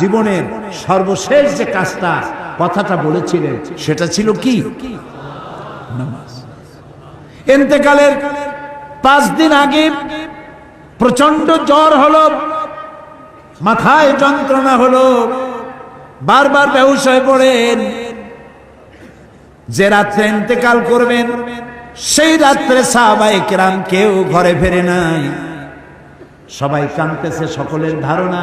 জীবনের সর্বশেষ যে কাজটা, কথাটা বলেছিলেন, সেটা ছিল কি? এতেকালের পাঁচ দিন আগে প্রচণ্ড জ্বর হলো, মাথায় যন্ত্রণা হলো, বারবার ব্যবসায় পড়েন। যে রাত্রে ইন্তেকাল করবেন, সেই রাত্রে সাহাবাই কেরাম কেউ ঘরে ফেরে নাই। সবাই কাঁদতেছে সকলের ধারণা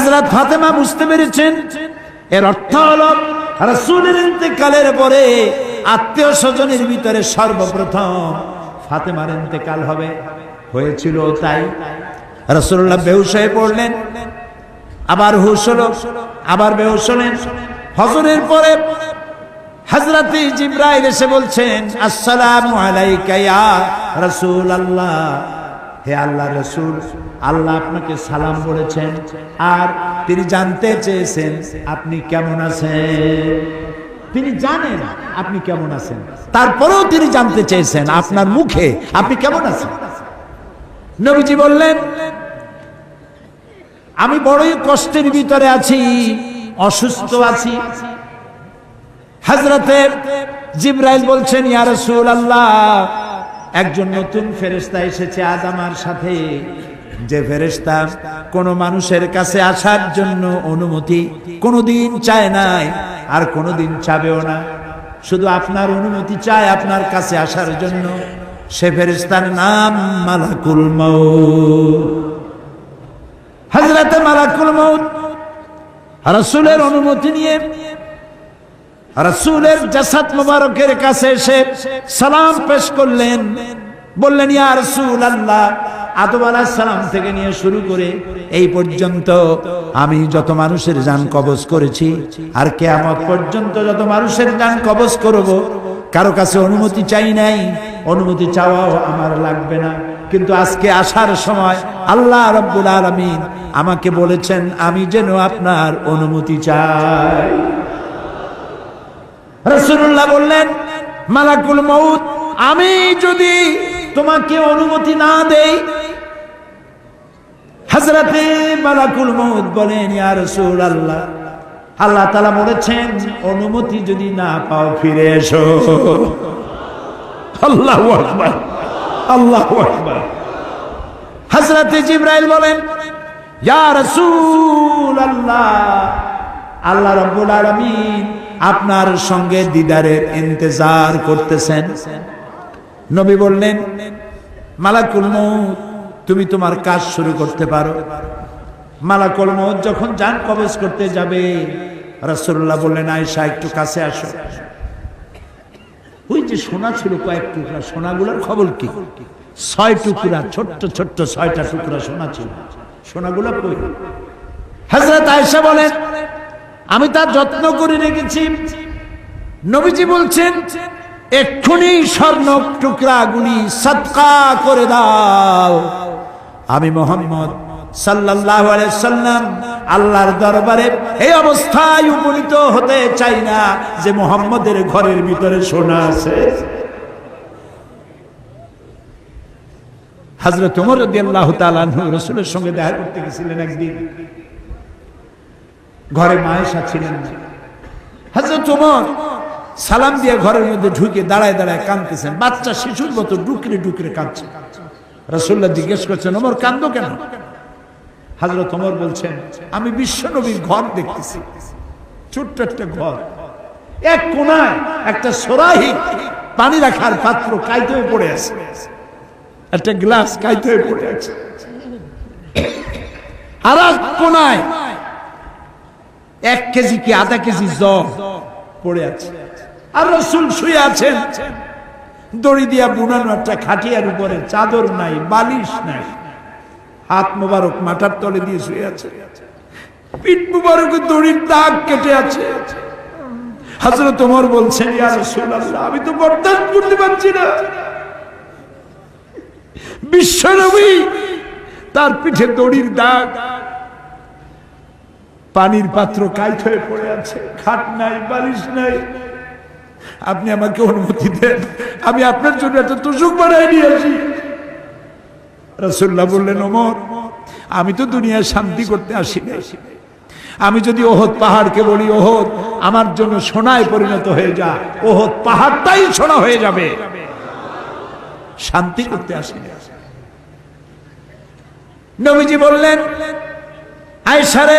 হাজরাত ফাতেমা বুঝতে পেরেছেন? এর অর্থ হল, রাসূলের ইন্তেকালের পরে আত্মীয় স্বজনের ভিতরে সর্বপ্রথম ফাতেমার ইন্তেকাল হবে। হয়েছিল তাই। রাসূলুল্লাহ বেহুশ হয়ে পড়লেন। আবার হুশ হলো, আবার বেহুশ হলেন। হজরের পরে হজরতে জিব্রাইল এসে বলছেন, আসসালামু আলাইকা রাসূলুল্লাহ। হে আল্লাহ রসুল, আল্লাহ আপনাকে সালাম বলেছেন, আর তিনি জানতে চেয়েছেন আপনি কেমন আছেন। তিনি জানেন আপনি কেমন আছেন। তারপরেও তিনি জানতে চেয়েছেন আপনার মুখে আপনি কেমন আছেন। নবীজি বললেন, আমি বড়ই কষ্টের ভিতরে আছি, অসুস্থ আছি। হাজরতে জিব্রাইল বলছেন, ইয়া রাসূল আল্লাহ একজন নতুন ফেরেস্তা এসেছে আজ আমার সাথে। যে ফেরেস্তা কোন মানুষের কাছে আসার জন্য অনুমতি কোনোদিন চায় নাই, আর কোনোদিন চাবেও না। শুধু আপনার অনুমতি চায় আপনার কাছে আসার জন্য। সে ফেরেস্তার নাম মালাকুল মৌত হজরতে মালাকুল মৌ রসুলের অনুমতি নিয়ে রসুলের জাসাদ মুবারকের কাছে এসে সালাম পেশ করলেন। বললেন, ইয়া রসুল আল্লাহ আদম আলাহ সালাম থেকে নিয়ে শুরু করে এই পর্যন্ত আমি যত মানুষের যান কবজ করেছি, আর কেয়ামত পর্যন্ত যত মানুষের যান কবজ করব, কারও কাছে অনুমতি চাই নাই, অনুমতি চাওয়াও আমার লাগবে না। কিন্তু আজকে আসার সময় আল্লাহ রব্বুল আলমিন আমাকে বলেছেন, আমি যেন আপনার অনুমতি চাই। রসুল্লাহ বললেন, মালাকুল মৌত আমি যদি তোমাকে অনুমতি না দেই হাজরাতে মালাকুল মৌত বলেন, ইয়া রসুল আল্লাহ আল্লাহ তালা বলেছেন, অনুমতি যদি না পাও, ফিরে এসো। আল্লাহ আকবার আল্লাহ আকবার। হাজরাতে জিব্রাইল বলেন, ইয়া রসুল আল্লাহ আল্লাহ রব্বুল আলামিন আপনার সঙ্গে দিদারের ইন্তজার করতেছেন। নবী বললেন, মালাকুল তুমি তোমার কাজ শুরু করতে পারো। মালাকুল মৌত যখন যান কবজ করতে যাবে, রাসূলুল্লাহ বললেন আয়সা একটু কাছে আসো। ওই যে সোনা ছিল কয়েক টুকরা, সোনাগুলোর খবর কি? ছয় টুকরা, ছোট্ট ছোট্ট ছয়টা টুকরা সোনা ছিল। সোনাগুলো কই? হযরত আয়েশা বলেন আমি তার যত্ন করে রেখেছি। নবীজি বলছেন, এক্ষুনি স্বর্ণ টুকরাগুলি সৎকা করে দাও। আমি মোহাম্মদ সাল্লাল্লাহু সাল্লাম আল্লাহর দরবারে এই অবস্থায় উপনীত হতে চাই না যে মোহাম্মদের ঘরের ভিতরে সোনা আছে। হযরত ওমর রাদিয়াল্লাহু তাআলা রাসূলের সঙ্গে দেখা করতে গেছিলেন একদিন। ঘরে মায়েশা ছিলেন হজরত ওমর সালাম দিয়ে ঘরের মধ্যে ঢুকে দাঁড়ায় দাঁড়ায় কাঁদতেছেন। বাচ্চা শিশুর মতো ডুকরে ডুকরে কাঁদছে। রসুল্লাহ জিজ্ঞেস করছেন, ওমর কান্দো কেন? হাজরত ওমর বলছেন, আমি বিশ্ব নবীর ঘর দেখতেছি। ছোট্ট একটা ঘর। এক কোনায় একটা সরাহি পানি রাখার পাত্র কাইতে পড়ে আছে। একটা গ্লাস কাইতে পড়ে আছে। আর এক কোনায় এক কেজি কি আধা কেজি জল পড়ে আছে। আর রসুল শুয়ে আছেন। দড়ি দিয়া বুনানো একটা খাটিয়ার উপরে, চাদর নাই, বালিশ নাই। হাত মোবারক মাথার তলে দিয়ে শুয়ে আছে। পিঠ মুবারক দড়ির দাগ কেটে আছে। হাজরত তোমার বলছেন আমি তো বরদাস্ত করতে পারছি না। বিশ্বনবী তার পিঠে দড়ির দাগ পানির পাত্র কাইট হয়ে পড়ে আছে। খাট নাই, বালিশ নাই। আপনি আমাকে অনুমতি দেন। আমি আপনার জন্য একটা তোষক বানাই নিয়ে আসি। রসুল্লাহ বললেন, ওমর, আমি তো দুনিয়ায় শান্তি করতে আসি আমি যদি ওহদ পাহাড়কে বলি, ওহদ, আমার জন্য সোনায় পরিণত হয়ে যা। ওহদ পাহাড়টাই সোনা হয়ে যাবে। শান্তি করতে আসি। নবীজি বললেন আয়সারে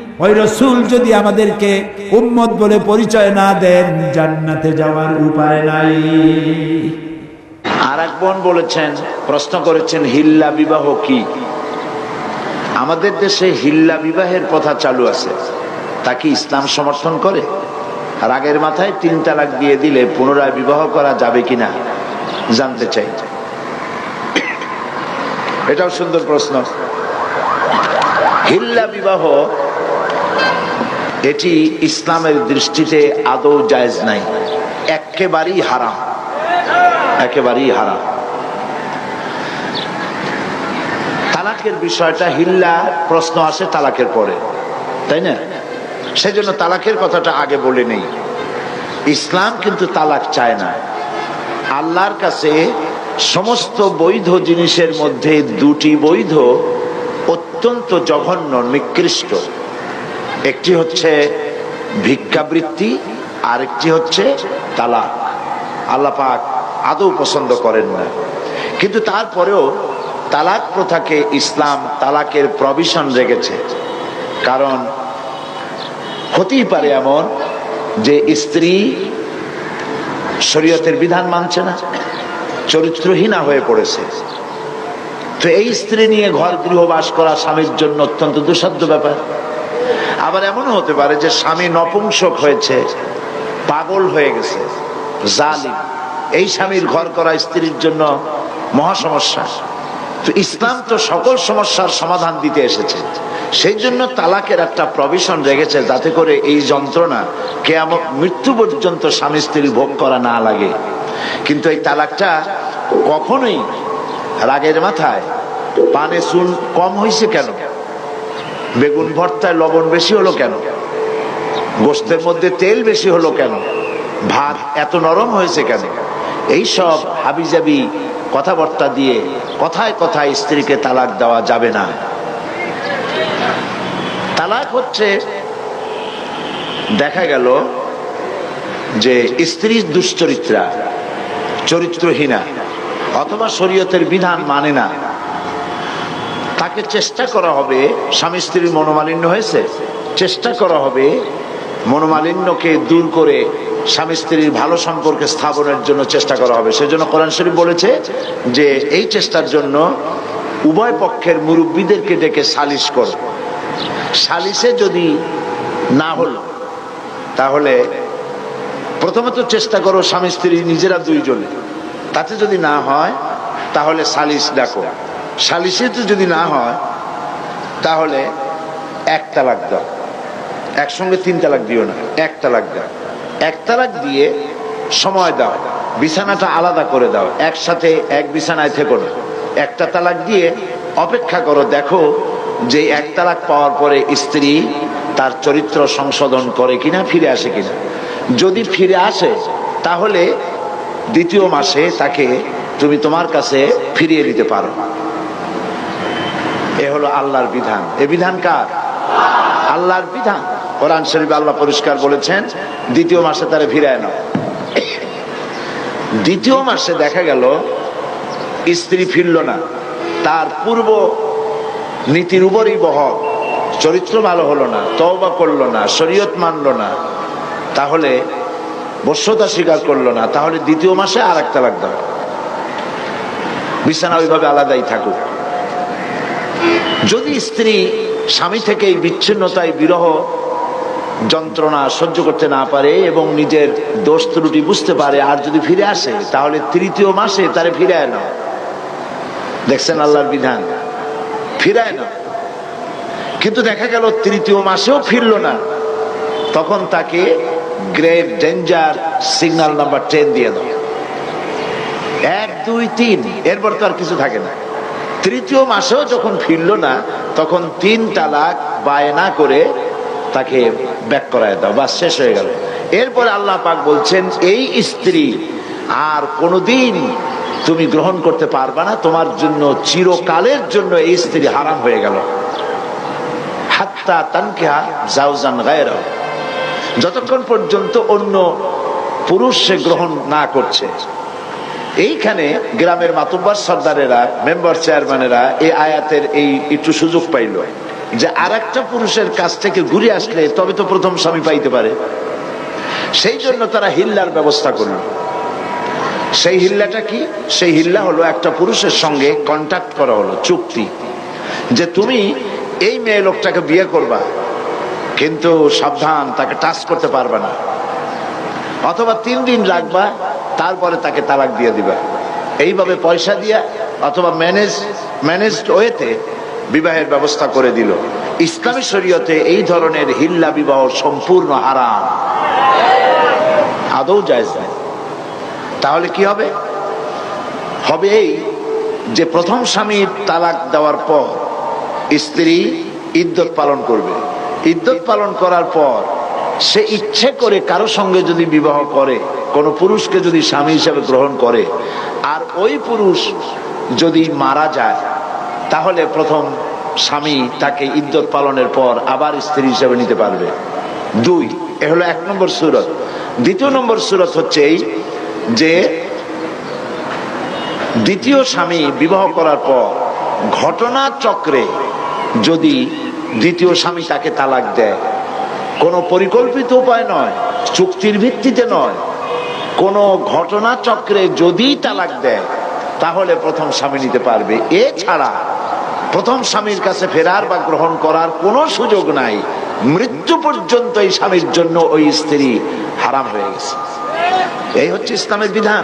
ওই রসুল যদি আমাদেরকে উম্মত বলে পরিচয় না দেন, জান্নাতে যাওয়ার উপায় নাই। আর এক বোন বলেছেন, প্রশ্ন করেছেন, হিল্লা বিবাহ কি? আমাদের দেশে হিল্লা বিবাহের প্রথা চালু আছে। তা কি ইসলাম সমর্থন করে? রাগের মাথায় তিন তালাক দিয়ে দিলে পুনরায় বিবাহ করা যাবে কিনা জানতে চাই। এটাও সুন্দর প্রশ্ন। হিল্লা বিবাহ এটি ইসলামের দৃষ্টিতে আদৌ জায়েজ নাই। একেবারেই হারাম। একেবারেই হারাম। তালাকের বিষয়টা হিল্লা প্রশ্ন আসে তালাকের পরে, তাই না? সেজন্য তালাকের কথাটা আগে বলে নেই। ইসলাম কিন্তু তালাক চায় না। আল্লাহর কাছে সমস্ত বৈধ জিনিসের মধ্যে দুটি বৈধ অত্যন্ত জঘন্য, নিকৃষ্ট। একটি হচ্ছে ভিক্ষাবৃত্তি, আরেকটি হচ্ছে তালাক। আল্লাহ পাক আদৌ পছন্দ করেন না। কিন্তু তারপরেও তালাক প্রথাকে ইসলাম তালাকের প্রভিশন রেখেছে। কারণ হতেই পারে এমন যে স্ত্রী শরীয়তের বিধান মানছে না, চরিত্রহীনা হয়ে পড়েছে। তো এই স্ত্রী নিয়ে ঘর গৃহবাস করা স্বামীর জন্য অত্যন্ত দুঃসাধ্য ব্যাপার। আবার এমনও হতে পারে যে স্বামী নপুংসক হয়েছে, পাগল হয়ে গেছে, জালিম। এই স্বামীর ঘর করা স্ত্রীর জন্য মহা সমস্যা। তো ইসলাম তো সকল সমস্যার সমাধান দিতে এসেছে। সেই জন্য তালাকের একটা প্রভিশন রেখেছে যাতে করে এই যন্ত্রণা কেয়ামত মৃত্যু পর্যন্ত স্বামী স্ত্রী ভোগ করা না লাগে। কিন্তু এই তালাকটা কখনোই রাগের মাথায়, পানে চুল কম হয়েছে কেন? বেগুন ভর্তায় লবণ বেশি হলো কেন? গোস্তের মধ্যে তেল বেশি হলো কেন? ভাত এত নরম হয়েছে কেন? এই সব হাবিজাবি কথাবার্তা দিয়ে কথায় কথায় স্ত্রীকে তালাক দেওয়া যাবে না। তালাক হচ্ছে, দেখা গেল যে স্ত্রী দুশ্চরিত্রা, চরিত্রহীনা, অথবা শরীয়তের বিধান মানে না। তাকে চেষ্টা করা হবে, স্বামী স্ত্রীর মনোমালিন্য হয়েছে, চেষ্টা করা হবে মনোমালিন্যকে দূর করে স্বামী স্ত্রীর ভালো সম্পর্কে স্থাপনের জন্য চেষ্টা করা হবে। সেজন্য কোরআন শরীফ বলেছে যে, এই চেষ্টার জন্য উভয় পক্ষের মুরব্বীদেরকে ডেকে সালিশ কর। সালিসে যদি না হলো, তাহলে প্রথমত চেষ্টা করো স্বামী স্ত্রী নিজেরা দুইজনে। তাতে যদি না হয়, তাহলে সালিস ডাকো সালিসে তো যদি না হয়, তাহলে এক তালাক দাও। একসঙ্গে তিন তালাক দিও না, এক তালাক দাও। এক তালাক দিয়ে সময় দাও, বিছানাটা আলাদা করে দাও, একসাথে এক বিছানায় থেকো না। একটা তালাক দিয়ে অপেক্ষা করো, দেখো যে এক তালাক পাওয়ার পরে স্ত্রী তার চরিত্র সংশোধন করে কিনা, ফিরে আসে কিনা। যদি ফিরে আসে, তাহলে দ্বিতীয় মাসে তাকে তুমি তোমার কাছে ফিরিয়ে দিতে পারো। এ হলো আল্লাহর বিধান। এ বিধান কার? আল্লাহর বিধান। কোরআন শরীফ আল্লাহ পরিষ্কার বলেছেন, দ্বিতীয় মাসে তারা ফিরায় নাও। দ্বিতীয় মাসে দেখা গেল, স্ত্রী ফিরল না। তার পূর্ব নীতির উপরই বহল চরিত্র ভালো হলো না, তওবা করল না, শরীয়ত মানলো না। তাহলে বশ্যতা স্বীকার করল না। তাহলে দ্বিতীয় মাসে আর একটা লাগতে হবে বিছানা ওইভাবে আলাদাই থাকুক। যদি স্ত্রী স্বামী থেকে এই বিচ্ছিন্নতায় বিরহ যন্ত্রণা সহ্য করতে না পারে এবং নিজের দোষ ত্রুটি বুঝতে পারে আর যদি ফিরে আসে, তাহলে তৃতীয় মাসে তারে ফিরায় না দেখছেন আল্লাহর বিধান? ফিরায় না কিন্তু দেখা গেল তৃতীয় মাসেও ফিরল না। তখন তাকে great danger signal number ten দিয়ে দাও। এক, দুই, তিন, এরপর তো আর কিছু থাকে না। তৃতীয় মাসেও যখন ফিরল না, তখন তিন তালাক বায়না করে তাকে ব্যাক করায় দাও বা শেষ হয়ে গেল। এরপরে আল্লাহ পাক বলছেন, এই স্ত্রী, আর কোনোদিন তুমি গ্রহণ করতে পারবা না, তোমার জন্য চিরকালের জন্য এই স্ত্রী হারাম হয়ে গেল। হাত্তা তানকিহা জাউজান গায়রা যতক্ষণ পর্যন্ত অন্য পুরুষ সে গ্রহণ না করছে এইখানে গ্রামের মাতুব্বার সর্দারেরা, মেম্বার চেয়ারম্যানেরা এই আয়াতের এই একটু সুযোগ পাইল যে আর পুরুষের কাছ থেকে ঘুরে আসলে তবে তো প্রথম স্বামী পাইতে পারে। সেই জন্য তারা হিল্লার ব্যবস্থা করল। সেই হিল্লাটা কি? সেই হিল্লা হলো একটা পুরুষের সঙ্গে কন্ট্যাক্ট করা হলো, চুক্তি। যে তুমি এই মেয়ে লোকটাকে বিয়ে করবা, কিন্তু সাবধান, তাকে টাচ করতে পারবে না। অথবা তিন দিন রাখবা তারপরে তাকে তালাক দিয়ে দিবা। এইভাবে পয়সা দিয়া অথবা ম্যানেজ ম্যানেজড ওয়েতে বিবাহের ব্যবস্থা করে দিল। ইসলামী শরীয়তে এই ধরনের হিল্লা বিবাহ সম্পূর্ণ হারাম। আদৌ যায় তাহলে কি হবে? হবে এই যে প্রথম স্বামীর তালাক দেওয়ার পর স্ত্রী ইদ্যত পালন করবে। ইদ্যত পালন করার পর সে ইচ্ছে করে কারও সঙ্গে যদি বিবাহ করে, কোন পুরুষকে যদি স্বামী হিসেবে গ্রহণ করে, আর ওই পুরুষ যদি মারা যায়, তাহলে প্রথম স্বামী তাকে ইদ্যত পালনের পর আবার স্ত্রী হিসেবে নিতে পারবে। দুই, এ হলো এক নম্বর সুরত। দ্বিতীয় নম্বর সুরত হচ্ছে এই যে, দ্বিতীয় স্বামী বিবাহ করার পর ঘটনা চক্রে যদি দ্বিতীয় স্বামী তাকে তালাক দেয় কোনো পরিকল্পিত উপায় নয়, চুক্তির ভিত্তিতে নয়। কোনো ঘটনা চক্রে যদি তালাক দেয়, তাহলে প্রথম স্বামী নিতে পারবে। এছাড়া প্রথম স্বামীর কাছে ফেরার বা গ্রহণ করার কোনো সুযোগ নাই। মৃত্যু পর্যন্ত এই স্বামীর জন্য ওই স্ত্রী হারাম হয়ে গেছে। এই হচ্ছে ইসলামের বিধান।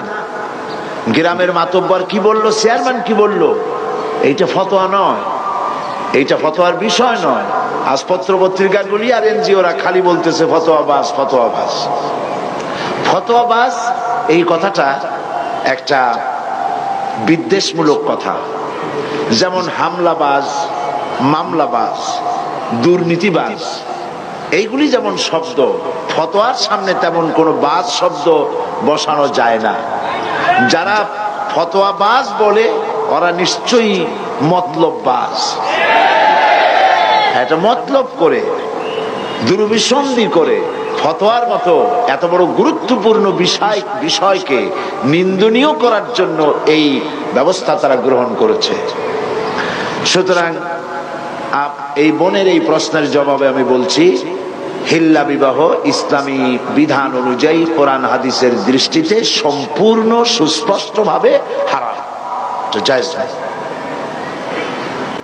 গ্রামের মাতব্বর কি বলল, চেয়ারম্যান কি বলল? এইটা ফতোয়া নয়। এইটা ফতোয়ার বিষয় নয়। আজ পত্র পত্রিকাগুলি আর এনজিওরা খালি বলতেছে ফতোয়াবাস ফতোয়াবাস ফতোয়াবাস এই কথাটা একটা বিদ্বেষমূলক কথা। যেমন হামলাবাজ, মামলাবাজ, দুর্নীতিবাজ, এইগুলি যেমন শব্দ, ফতোয়ার সামনে তেমন কোনো বাজ শব্দ বসানো যায় না। যারা ফতোয়াবাজ বলে, ওরা নিশ্চয়ই মতলববাজ। এটা মতলব করে, দুর্বিসন্ধি করে, ফতোয়ার মতো এত বড় গুরুত্বপূর্ণ বিষয়, বিষয়কে নিন্দনীয় করার জন্য এই ব্যবস্থা তারা গ্রহণ করেছে সুতরাং এই বোনের এই প্রশ্নের জবাবে আমি বলছি, হিল্লা বিবাহ ইসলামী বিধান অনুযায়ী কোরআন হাদিসের দৃষ্টিতে সম্পূর্ণ সুস্পষ্টভাবে হারাম তো জায়েজ নয়।